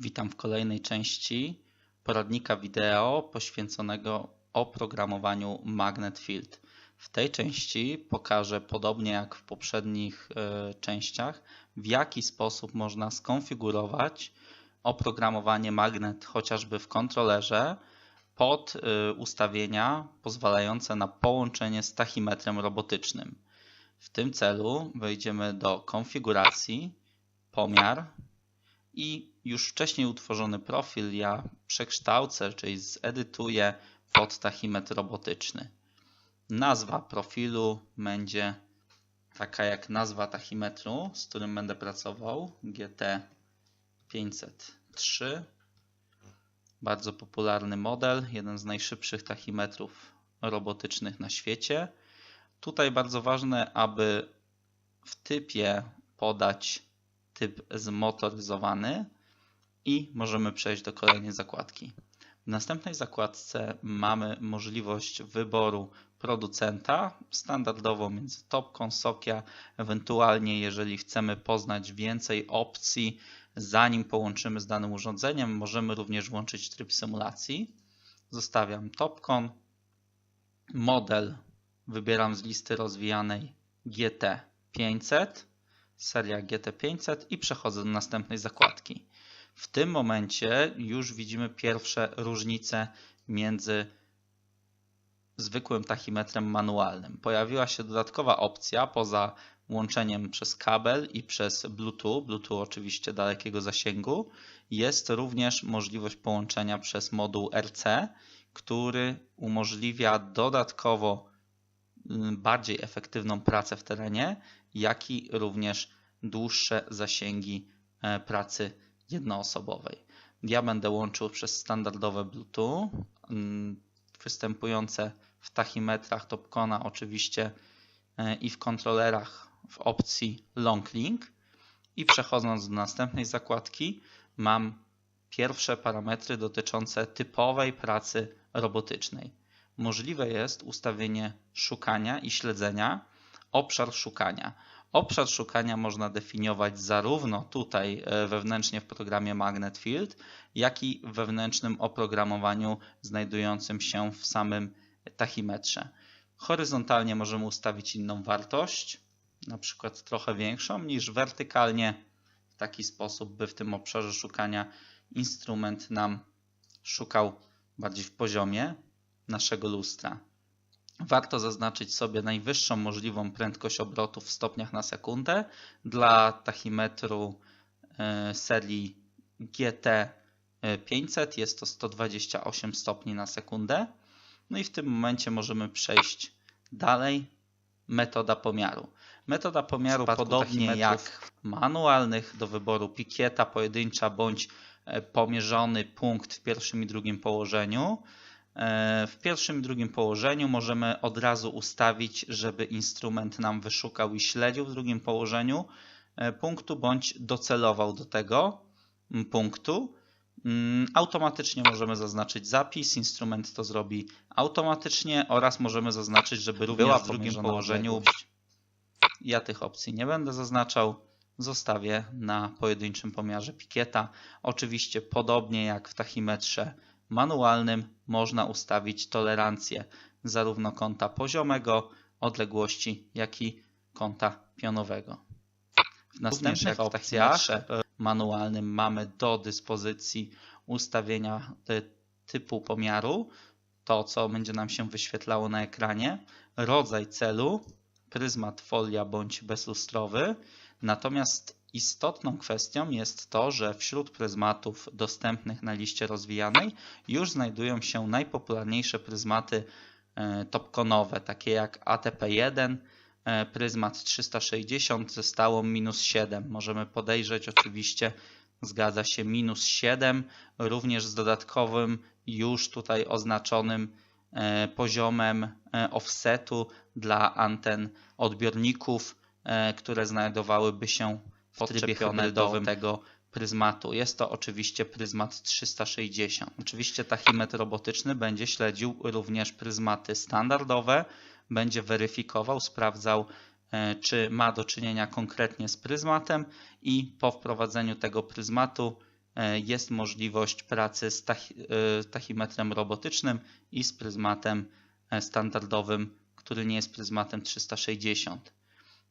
Witam w kolejnej części poradnika wideo poświęconego oprogramowaniu Magnet Field. W tej części pokażę, podobnie jak w poprzednich e, częściach, w jaki sposób można skonfigurować oprogramowanie Magnet chociażby w kontrolerze pod e, ustawienia pozwalające na połączenie z tachymetrem robotycznym. W tym celu wejdziemy do konfiguracji, pomiar i już wcześniej utworzony profil ja przekształcę, czyli zedytuję pod tachymetr robotyczny. Nazwa profilu będzie taka jak nazwa tachymetru, z którym będę pracował, GT503. Bardzo popularny model, jeden z najszybszych tachymetrów robotycznych na świecie. Tutaj bardzo ważne, aby w typie podać typ zmotoryzowany i możemy przejść do kolejnej zakładki. W następnej zakładce mamy możliwość wyboru producenta, standardowo między Topcon, Sokia, ewentualnie jeżeli chcemy poznać więcej opcji, zanim połączymy z danym urządzeniem, możemy również włączyć tryb symulacji. Zostawiam Topcon, model wybieram z listy rozwijanej GT500, seria GT500 i przechodzę do następnej zakładki. W tym momencie już widzimy pierwsze różnice między zwykłym tachymetrem manualnym. Pojawiła się dodatkowa opcja poza łączeniem przez kabel i przez Bluetooth, Bluetooth oczywiście dalekiego zasięgu, jest również możliwość połączenia przez moduł RC, który umożliwia dodatkowo mm, bardziej efektywną pracę w terenie, jak i również dłuższe zasięgi e, pracy jednoosobowej. Ja będę łączył przez standardowe Bluetooth, mm, występujące w tachymetrach Topcona oczywiście e, i w kontrolerach w opcji Long Link. I przechodząc do następnej zakładki, mam pierwsze parametry dotyczące typowej pracy robotycznej. Możliwe jest ustawienie szukania i śledzenia, obszar szukania. Obszar szukania można definiować zarówno tutaj e, wewnętrznie w programie Magnet Field, jak i wewnętrznym oprogramowaniu znajdującym się w samym tachymetrze. Horyzontalnie możemy ustawić inną wartość, na przykład trochę większą niż wertykalnie, w taki sposób, by w tym obszarze szukania instrument nam szukał bardziej w poziomie naszego lustra. Warto zaznaczyć sobie najwyższą możliwą prędkość obrotów w stopniach na sekundę. Dla tachymetru e, serii GT500 jest to 128 stopni na sekundę. No i w tym momencie możemy przejść dalej. Metoda pomiaru. Metoda pomiaru podobnie jak manualnych do wyboru pikieta pojedyncza bądź e, pomierzony punkt w pierwszym i drugim położeniu. E, w pierwszym i drugim położeniu możemy od razu ustawić, żeby instrument nam wyszukał i śledził w drugim położeniu e, punktu bądź docelował do tego punktu. Mm, automatycznie możemy zaznaczyć zapis, instrument to zrobi automatycznie oraz możemy zaznaczyć, żeby również w drugim położeniu. Ja tych opcji nie będę zaznaczał, zostawię na pojedynczym pomiarze pikieta. Oczywiście podobnie jak w tachymetrze manualnym można ustawić tolerancję zarówno kąta poziomego, odległości, jak i kąta pionowego. W następnych opcjach manualnym mamy do dyspozycji ustawienia e, typu pomiaru, to co będzie nam się wyświetlało na ekranie, rodzaj celu, pryzmat folia bądź bezlustrowy, natomiast Istotną kwestią jest to, że wśród pryzmatów dostępnych na liście rozwijanej już znajdują się najpopularniejsze pryzmaty e, topkonowe, takie jak ATP1, e, pryzmat 360 ze stałą minus 7. Możemy podejrzeć oczywiście, zgadza się, minus 7, również z dodatkowym już tutaj oznaczonym e, poziomem offsetu dla anten odbiorników, które znajdowałyby się podczepione do tego pryzmatu. Jest to oczywiście pryzmat 360. Oczywiście tachymetr robotyczny będzie śledził również pryzmaty standardowe, będzie weryfikował, sprawdzał, e, czy ma do czynienia konkretnie z pryzmatem i po wprowadzeniu tego pryzmatu e, jest możliwość pracy z e, tachimetrem robotycznym i z pryzmatem standardowym, który nie jest pryzmatem 360.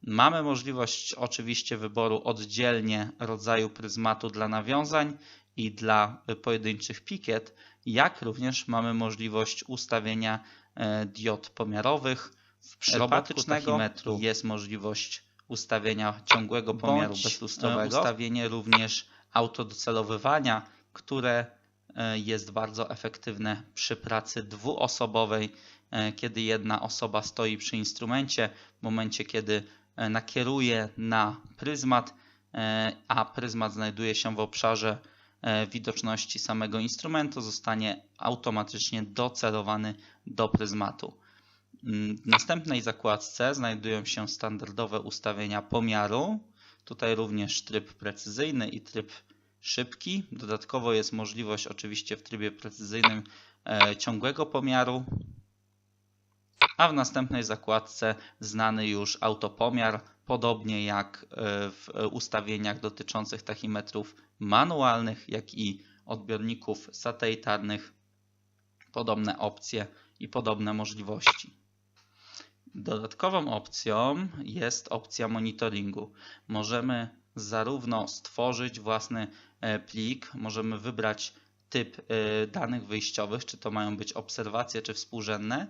Mamy możliwość oczywiście wyboru oddzielnie rodzaju pryzmatu dla nawiązań i dla e, pojedynczych pikiet, jak również mamy możliwość ustawienia e, diod pomiarowych. W przypadku tachimetru jest możliwość ustawienia ciągłego pomiaru Bądź, bezlustrowego, e, ustawienie również autodocelowywania, które e, jest bardzo efektywne przy pracy dwuosobowej, e, kiedy jedna osoba stoi przy instrumencie, w momencie kiedy e, nakieruje na pryzmat, e, a pryzmat znajduje się w obszarze e, widoczności samego instrumentu, zostanie automatycznie docelowany do pryzmatu. Mm, W następnej zakładce znajdują się standardowe ustawienia pomiaru. Tutaj również tryb precyzyjny i tryb szybki. Dodatkowo jest możliwość oczywiście w trybie precyzyjnym ciągłego pomiaru. A w następnej zakładce znany już autopomiar, podobnie jak e, w ustawieniach dotyczących tachimetrów manualnych, jak i odbiorników satelitarnych. Podobne opcje i podobne możliwości. Dodatkową opcją jest opcja monitoringu. Możemy zarówno stworzyć własny e, plik, możemy wybrać typ e, danych wyjściowych, czy to mają być obserwacje, czy współrzędne,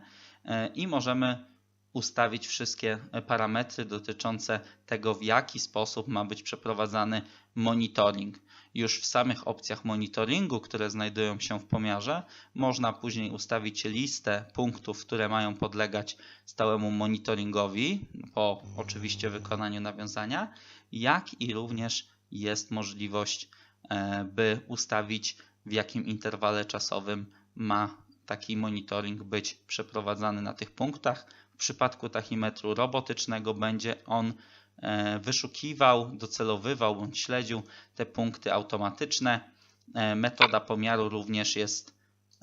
i możemy ustawić wszystkie parametry dotyczące tego, w jaki sposób ma być przeprowadzany monitoring. Już w samych opcjach monitoringu, które znajdują się w pomiarze, można później ustawić listę punktów, które mają podlegać stałemu monitoringowi po oczywiście wykonaniu nawiązania, jak i również jest możliwość, e, by ustawić w jakim interwale czasowym ma taki monitoring być przeprowadzany na tych punktach. W przypadku tachimetru robotycznego będzie on e, wyszukiwał, docelowywał bądź śledził te punkty automatyczne. E, Metoda pomiaru również jest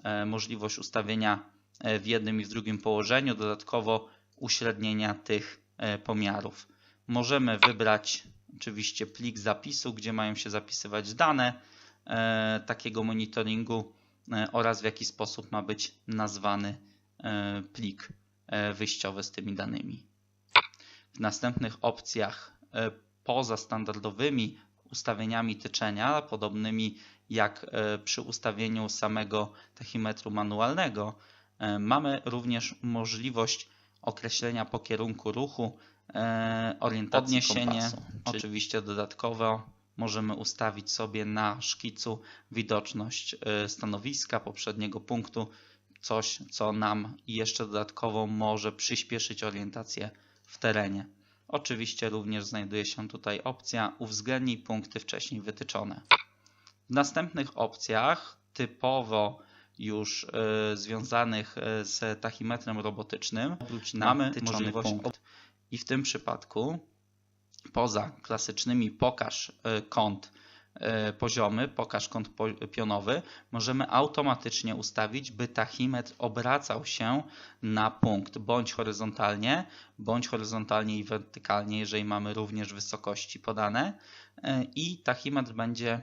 e, możliwość ustawienia w jednym i w drugim położeniu, dodatkowo uśrednienia tych pomiarów. Możemy wybrać oczywiście plik zapisu, gdzie mają się zapisywać dane takiego monitoringu oraz w jaki sposób ma być nazwany e, plik e, wyjściowy z tymi danymi. W następnych opcjach e, poza standardowymi ustawieniami tyczenia, podobnymi jak e, przy ustawieniu samego tachimetru manualnego, e, mamy również możliwość określenia po kierunku ruchu, e, orientacji Podniesienie, kompasu. Oczywiście dodatkowo możemy ustawić sobie na szkicu widoczność e, stanowiska poprzedniego punktu, coś co nam jeszcze dodatkowo może przyspieszyć orientację w terenie. Oczywiście również znajduje się tutaj opcja uwzględnij punkty wcześniej wytyczone. W następnych opcjach typowo już e, związanych e, z tachimetrem robotycznym mamy możliwość punkt. i w tym przypadku poza klasycznymi pokaż e, kąt e, poziomy, pokaż kąt pionowy, możemy automatycznie ustawić, by tachimetr obracał się na punkt bądź horyzontalnie, bądź horyzontalnie i wertykalnie, jeżeli mamy również wysokości podane e, i tachimetr będzie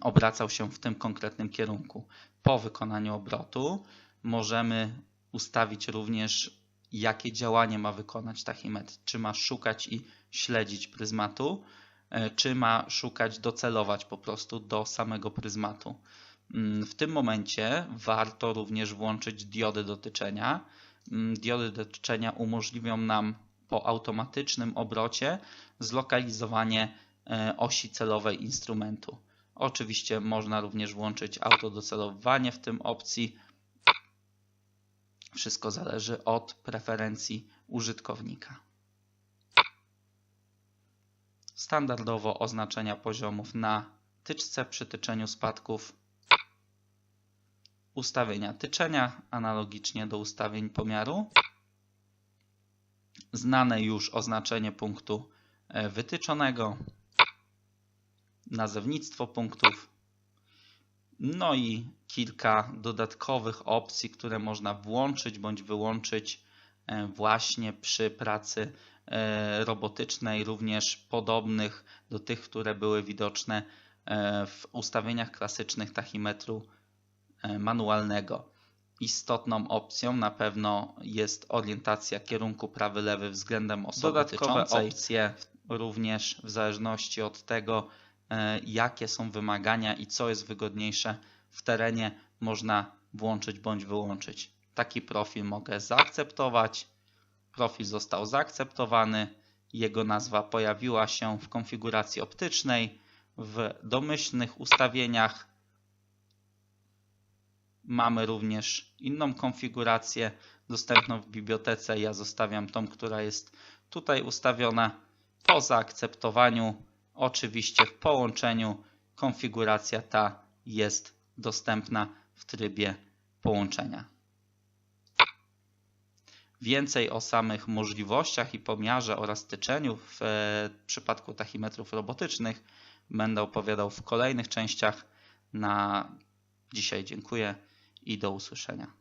obracał się w tym konkretnym kierunku. Po wykonaniu obrotu możemy ustawić również, jakie działanie ma wykonać tachimetr. Czy ma szukać i śledzić pryzmatu, e, czy ma szukać, docelować po prostu do samego pryzmatu. Mm, W tym momencie warto również włączyć diody dotyczenia. Mm, Diody dotyczenia umożliwią nam po automatycznym obrocie zlokalizowanie e, osi celowej instrumentu. Oczywiście można również włączyć autodocelowanie w tym opcji. Wszystko zależy od preferencji użytkownika. Standardowo oznaczenia poziomów na tyczce przy tyczeniu spadków. Ustawienia tyczenia analogicznie do ustawień pomiaru. Znane już oznaczenie punktu e, wytyczonego nazewnictwo punktów, no i kilka dodatkowych opcji, które można włączyć bądź wyłączyć e, właśnie przy pracy robotycznej, również podobnych do tych, które były widoczne e, w ustawieniach klasycznych tachimetru e, manualnego. Istotną opcją na pewno jest orientacja kierunku prawy-lewy względem osoby Dodatkowe tyczącej. opcje również w zależności od tego, e, jakie są wymagania i co jest wygodniejsze w terenie, można włączyć bądź wyłączyć. Taki profil mogę zaakceptować. Profil został zaakceptowany. Jego nazwa pojawiła się w konfiguracji optycznej. W domyślnych ustawieniach mamy również inną konfigurację dostępną w bibliotece. Ja zostawiam tą, która jest tutaj ustawiona. Po zaakceptowaniu, oczywiście w połączeniu, konfiguracja ta jest dostępna w trybie połączenia. Więcej o samych możliwościach i pomiarze oraz tyczeniu w e, przypadku tachimetrów robotycznych będę opowiadał w kolejnych częściach. Na dzisiaj dziękuję i do usłyszenia.